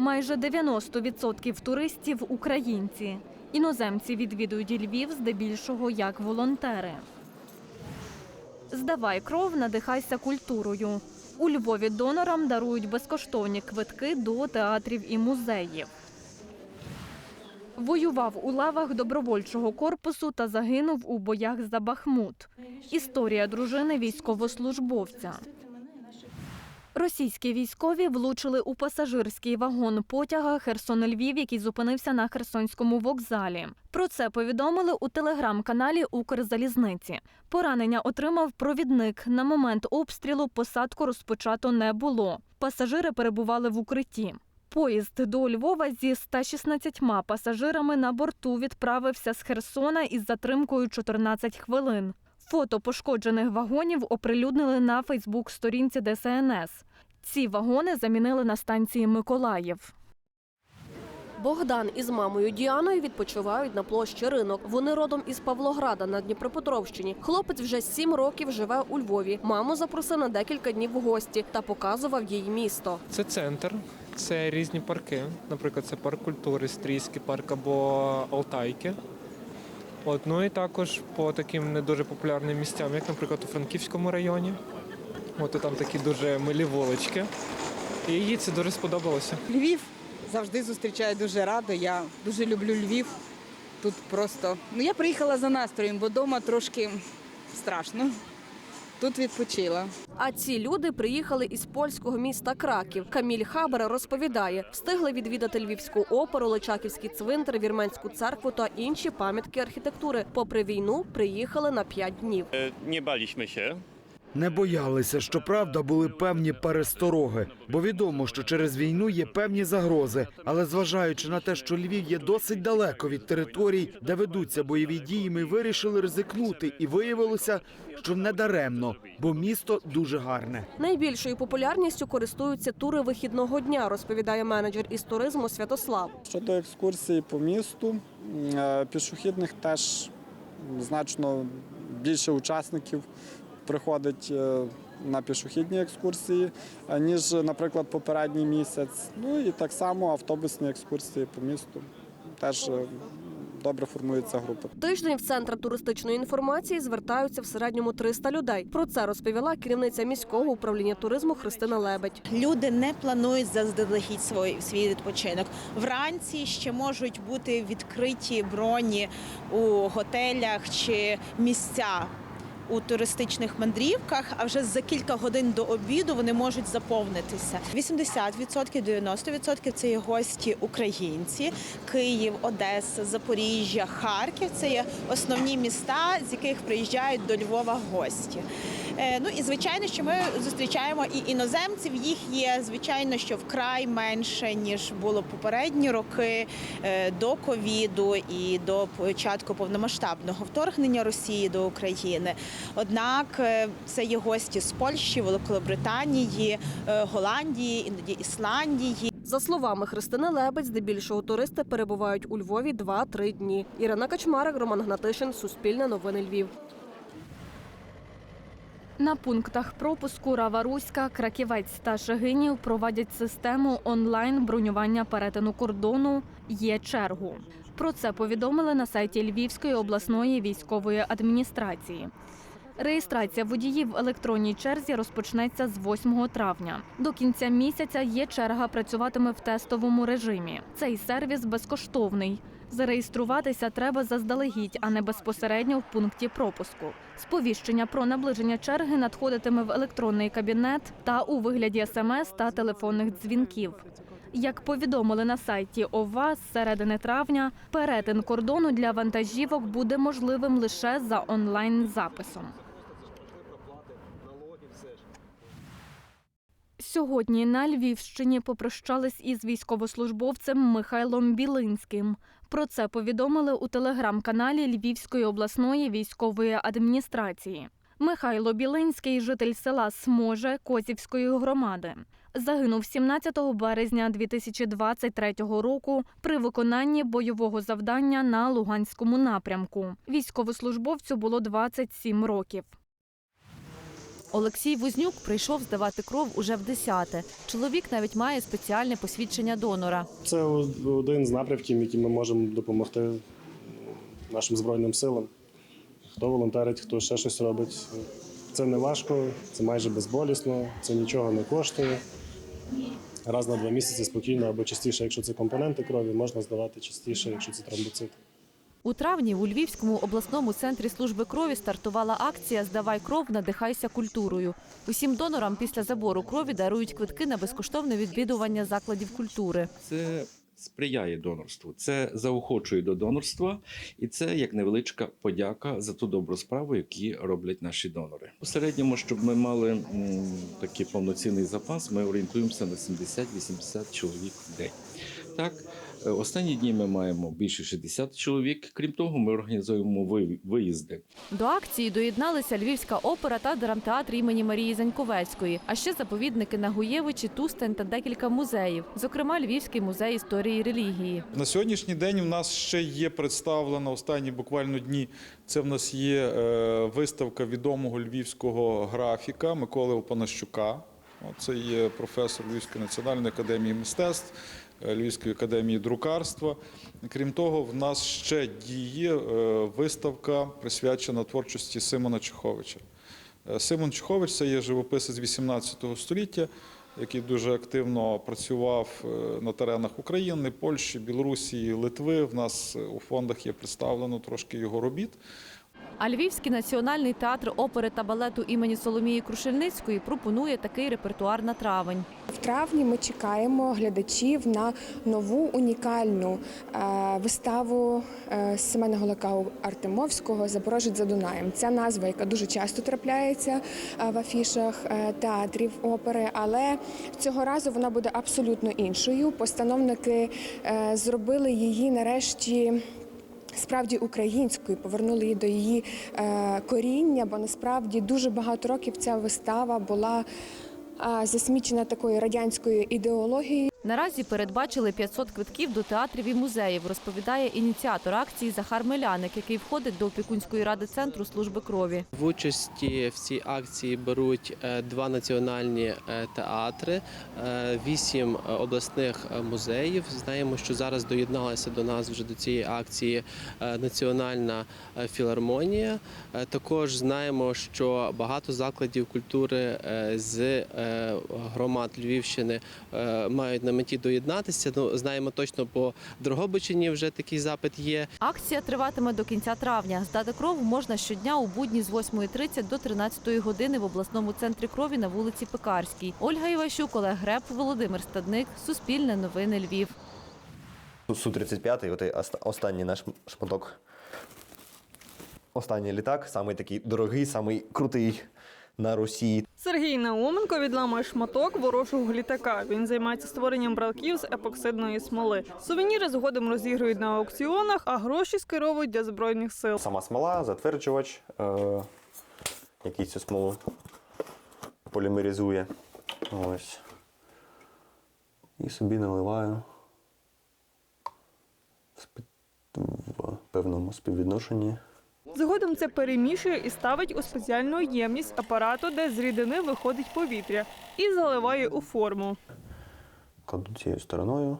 Майже 90% туристів українці. Іноземці відвідують Львів здебільшого як волонтери. Здавай кров, надихайся культурою. У Львові донорам дарують безкоштовні квитки до театрів і музеїв. Воював у лавах добровольчого корпусу та загинув у боях за Бахмут. Історія дружини військовослужбовця. Російські військові влучили у пасажирський вагон потяга Херсон-Львів, який зупинився на Херсонському вокзалі. Про це повідомили у телеграм-каналі Укрзалізниці. Поранення отримав провідник. На момент обстрілу посадку розпочато не було. Пасажири перебували в укритті. Поїзд до Львова зі 116 пасажирами на борту відправився з Херсона із затримкою 14 хвилин. Фото пошкоджених вагонів оприлюднили на Фейсбук-сторінці ДСНС. Ці вагони замінили на станції Миколаїв. Богдан із мамою Діаною відпочивають на площі ринок. Вони родом із Павлограда на Дніпропетровщині. Хлопець вже сім років живе у Львові. Маму запросив на декілька днів в гості та показував їй місто. Це центр, це різні парки. Наприклад, це парк культури, Стрійський парк або Алтайки. От, ну і також по таким не дуже популярним місцям, як, наприклад, у Франківському районі. От там такі дуже милі вулички. І їй це дуже сподобалося. Львів завжди зустрічаю дуже радо. Я дуже люблю Львів. Тут просто. Ну я приїхала за настроєм, бо вдома трошки страшно. Тут відпочила. А ці люди приїхали із польського міста Краків. Каміль Хабер розповідає, встигли відвідати Львівську оперу, Личаківський цвинтар, Вірменську церкву та інші пам'ятки архітектури. Попри війну, приїхали на п'ять днів. E, Nie baliśmy się. Не боялися, щоправда, були певні перестороги, бо відомо, що через війну є певні загрози. Але зважаючи на те, що Львів є досить далеко від територій, де ведуться бойові дії, ми вирішили ризикнути, і виявилося, що не даремно, бо місто дуже гарне. Найбільшою популярністю користуються тури вихідного дня, розповідає менеджер із туризму Святослав. Щодо екскурсій по місту, е, пішохідних теж значно більше учасників приходить е, на пішохідні екскурсії, ніж, наприклад, попередній місяць. Ну і так само автобусні екскурсії по місту теж е, добре формується група. Тиждень в центр туристичної інформації звертаються в середньому 300 людей. Про це розповіла керівниця міського управління туризму Христина Лебедь. Люди не планують заздалегідь свій, свій відпочинок. Вранці ще можуть бути відкриті броні у готелях чи місця. У туристичних мандрівках, а вже за кілька годин до обіду вони можуть заповнитися. 80%, 90% – це є гості українці, Київ, Одеса, Запоріжжя, Харків. Це є основні міста, з яких приїжджають до Львова гості. Е, Ну і звичайно, що ми зустрічаємо і іноземців. Їх є звичайно, що вкрай менше ніж було попередні роки е, до ковіду і до початку повномасштабного вторгнення Росії до України. Однак е, це є гості з Польщі, Великобританії, Голландії, іноді Ісландії. За словами Христини Лебедь, здебільшого туристи перебувають у Львові 2-3 дні. Ірина Качмарик, Роман Гнатишин, Суспільне новини Львів. На пунктах пропуску Рава-Руська, Краківець та Шегинів проводять систему онлайн бронювання перетину кордону є чергу. Про це повідомили на сайті Львівської обласної військової адміністрації. Реєстрація водіїв в електронній черзі розпочнеться з 8 травня. До кінця місяця є черга працюватиме в тестовому режимі. Цей сервіс безкоштовний. Зареєструватися треба заздалегідь, а не безпосередньо в пункті пропуску. Сповіщення про наближення черги надходитиме в електронний кабінет та у вигляді смс та телефонних дзвінків. Як повідомили на сайті ОВА, з середини травня перетин кордону для вантажівок буде можливим лише за онлайн-записом. Сьогодні на Львівщині попрощались із військовослужбовцем Михайлом Білинським. Про це повідомили у телеграм-каналі Львівської обласної військової адміністрації. Михайло Білинський, житель села Сможе Козівської громади. Загинув 17 березня 2023 року при виконанні бойового завдання на Луганському напрямку. Військовослужбовцю було 27 років. Олексій Вознюк прийшов здавати кров уже в десяте. Чоловік навіть має спеціальне посвідчення донора. Це один з напрямків, яким ми можемо допомогти нашим збройним силам. Хто волонтерить, хто ще щось робить. Це не важко, це майже безболісно, це нічого не коштує. Раз на два місяці спокійно або частіше, якщо це компоненти крові, можна здавати частіше, якщо це тромбоцит. У травні у Львівському обласному центрі служби крові стартувала акція Здавай кров, надихайся культурою. Усім донорам після забору крові дарують квитки на безкоштовне відвідування закладів культури. це сприяє донорству, це заохочує до донорства, і це як невеличка подяка за ту добру справу, які роблять наші донори. У середньому, щоб ми мали м, такий повноцінний запас, ми орієнтуємося на 70-80 чоловік в день. Так, останні дні ми маємо більше 60 чоловік. Крім того, ми організуємо ви- виїзди. До акції доєдналися Львівська опера та драмтеатр імені Марії Заньковецької, а ще заповідники Нагуєвичі, Тустень та декілька музеїв, зокрема Львівський музей історії і релігії. На сьогоднішній день в нас ще є представлена останні буквально дні. Це в нас є е, виставка відомого львівського графіка Миколи Опанащука. Це є професор Львівської національної академії мистецтв, е, Львівської академії друкарства. Крім того, в нас ще діє е, виставка, присвячена творчості Симона Чеховича. Е, Симон Чехович це є живописець 18 століття, який дуже активно працював е, на теренах України, Польщі, Білорусі, Литви. В нас у фондах є представлено трошки його робіт. А Львівський національний театр опери та балету імені Соломії Крушельницької пропонує такий репертуар на травень. В травні ми чекаємо глядачів на нову унікальну е, виставу е, Семена Голака Артемовського Запорожець за Дунаєм. Ця назва, яка дуже часто трапляється е, в афішах театрів опери, але цього разу вона буде абсолютно іншою. Постановники зробили її нарешті. Справді українською повернули її до її е, коріння, бо насправді дуже багато років ця вистава була е, засмічена такою радянською ідеологією. Наразі передбачили 500 квитків до театрів і музеїв, розповідає ініціатор акції Захар Меляник, який входить до опікунської ради центру служби крові. В участі в цій акції беруть е, два національні е, театри, е, вісім обласних музеїв. Знаємо, що зараз доєдналася до нас вже до цієї акції Національна філармонія. Також знаємо, що багато закладів культури з громад Львівщини мають на меті доєднатися. Ну знаємо точно по Дрогобичині вже такий запит є. Акція триватиме до кінця травня. Здати кров можна щодня у будні з 8.30 до 13 години в обласному центрі крові на вулиці Пекарській. Ольга Іващук, Олег Греб, Володимир Стадник, Суспільне новини Львів. Су-35, от останній наш шматок. Останній літак, самий такий дорогий, самий крутий на Росії. Сергій Науменко відламує шматок ворожого літака. Він займається створенням бралків з епоксидної смоли. Сувеніри згодом розігрують на аукціонах, а гроші скеровують для збройних сил. Сама смола, затверджувач, е- який цю смолу полімеризує. Ось. І собі наливаю в в певному співвідношенні. Згодом це перемішує і ставить у спеціальну ємність апарату, де з рідини виходить повітря, і заливає у форму. Кладу цією стороною.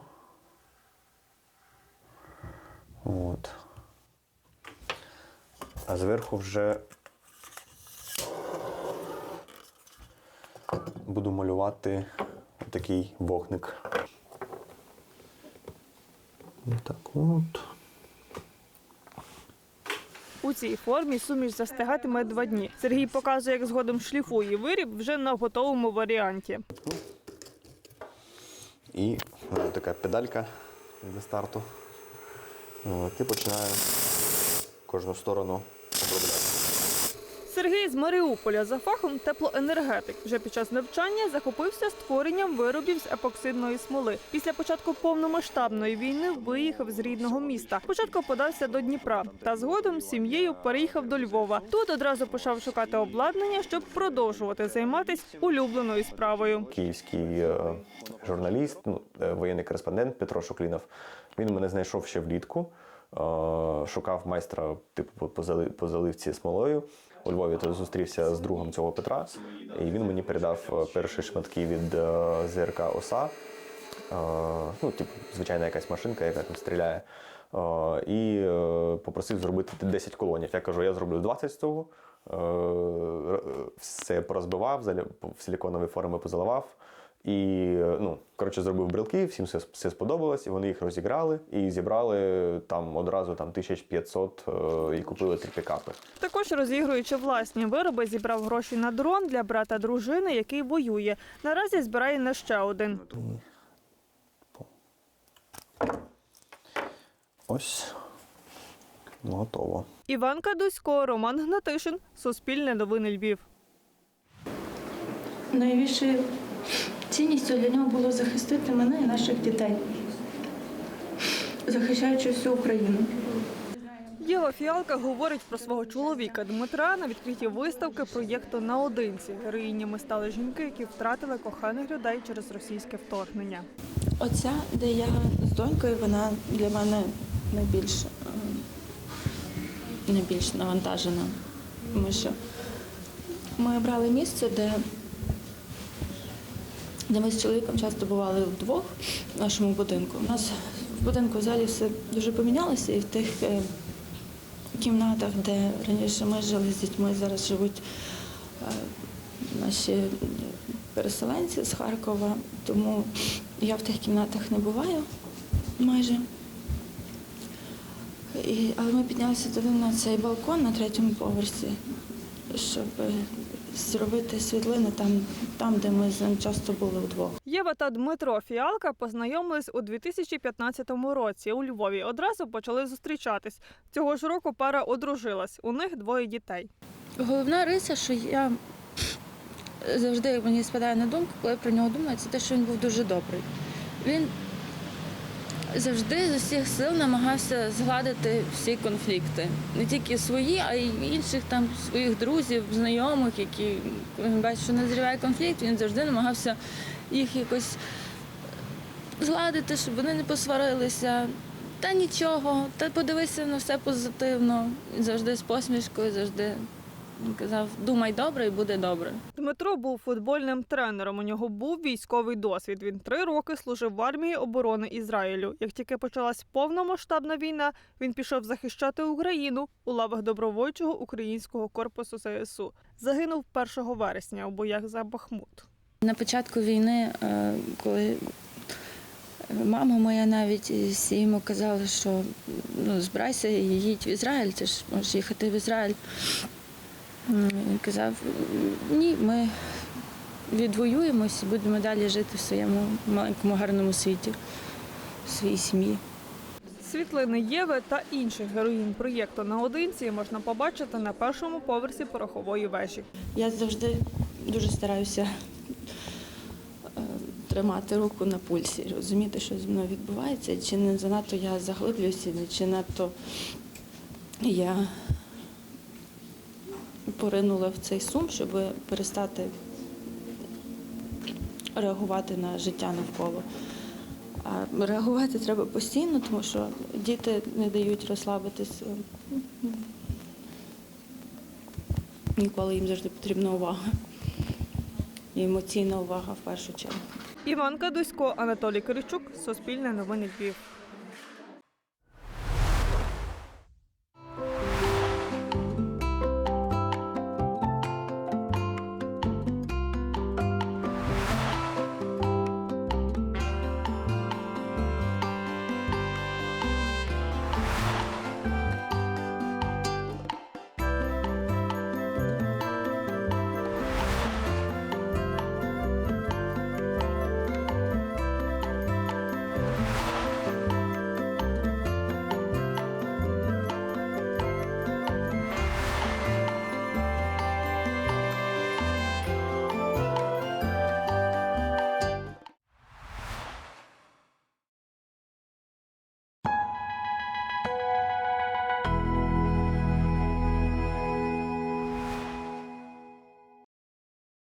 От. А зверху вже буду малювати такий вогник. Так от. У цій формі суміш застигатиме два дні. Сергій показує, як згодом шліфує виріб вже на готовому варіанті. І така педалька для старту. От, і починаю кожну сторону обробляти. Сергій з Маріуполя за фахом теплоенергетик. Вже під час навчання захопився створенням виробів з епоксидної смоли. Після початку повномасштабної війни виїхав з рідного міста. Спочатку подався до Дніпра, та згодом з сім'єю переїхав до Львова. Тут одразу почав шукати обладнання, щоб продовжувати займатися улюбленою справою. Київський е, журналіст, ну, е, воєнний кореспондент Петро Шуклінов. Він мене знайшов ще влітку. шукав майстра типу по заливці смолою. У Львові то зустрівся з другом цього Петра, і він мені передав е, перші шматки від е, ЗРК ОСА. Е, ну, типу, звичайна якась машинка, яка там стріляє. І попросив зробити 10 колонів. Я кажу, я зроблю 20 з. Е, Все порозбивав, в силіконові форми позаливав. І ну, коротше, зробив брелки, всім все, все сподобалось, і вони їх розіграли і зібрали там одразу там 1500 е, і купили три пікапи. Також розігруючи власні вироби, зібрав гроші на дрон для брата дружини, який воює. Наразі збирає на ще один. Ось ну, готово. Іванка Дусько, Роман Гнатишин, Суспільне новини Львів. Найбільшою цінністю для нього було захистити мене і наших дітей, захищаючи всю Україну. Єва Фіалка говорить про свого чоловіка Дмитра на відкритій виставки проєкту наодинці. Героїнями стали жінки, які втратили коханих людей через російське вторгнення. Оця, де я з донькою, вона для мене найбільш, е, найбільш навантажена. Тому що ми обрали місце, де, де ми з чоловіком часто бували вдвох в нашому будинку. У нас в будинку взагалі все дуже помінялося, і в тих е, кімнатах, де раніше ми жили з дітьми, зараз живуть е, наші переселенці з Харкова, тому я в тих кімнатах не буваю майже. І, але ми піднялися туди на цей балкон на третьому поверсі, щоб е, зробити світлини там, там, де ми з ним часто були вдвох. Єва та Дмитро Фіалка познайомились у 2015 році у Львові. Одразу почали зустрічатись. Цього ж року пара одружилась. У них двоє дітей. Головна риса, що я завжди мені спадає на думку, коли про нього думаю, це те, що він був дуже добрий. Він завжди з усіх сил намагався згладити всі конфлікти. Не тільки свої, а й інших там своїх друзів, знайомих, які він бачить, що назріває конфлікт, він завжди намагався їх якось згладити, щоб вони не посварилися. Та нічого, та подивися на все позитивно. Завжди з посмішкою, завжди він казав, думай добре і буде добре. Дмитро був футбольним тренером. У нього був військовий досвід. Він три роки служив в армії оборони Ізраїлю. Як тільки почалась повномасштабна війна, він пішов захищати Україну у лавах добровольчого українського корпусу ЗСУ. Загинув 1 вересня у боях за Бахмут. На початку війни, е, коли мама моя навіть йому казали, що ну, збирайся і їдь в Ізраїль, ти ж можеш їхати в Ізраїль. Він казав, ні, ми відвоюємось і будемо далі жити в своєму маленькому гарному світі, в своїй сім'ї. Світлини Єви та інших героїнь проєкту наодинці можна побачити на першому поверсі порохової вежі. Я завжди дуже стараюся е, тримати руку на пульсі, розуміти, що зі мною відбувається, чи не занадто я заглиблююся, чи надто я поринула в цей сум, щоб перестати реагувати на життя навколо. А реагувати треба постійно, тому що діти не дають розслабитись. Ніколи їм завжди потрібна увага. І емоційна увага в першу чергу. Іванка Дусько, Анатолій Киричук, Суспільне новини Львів.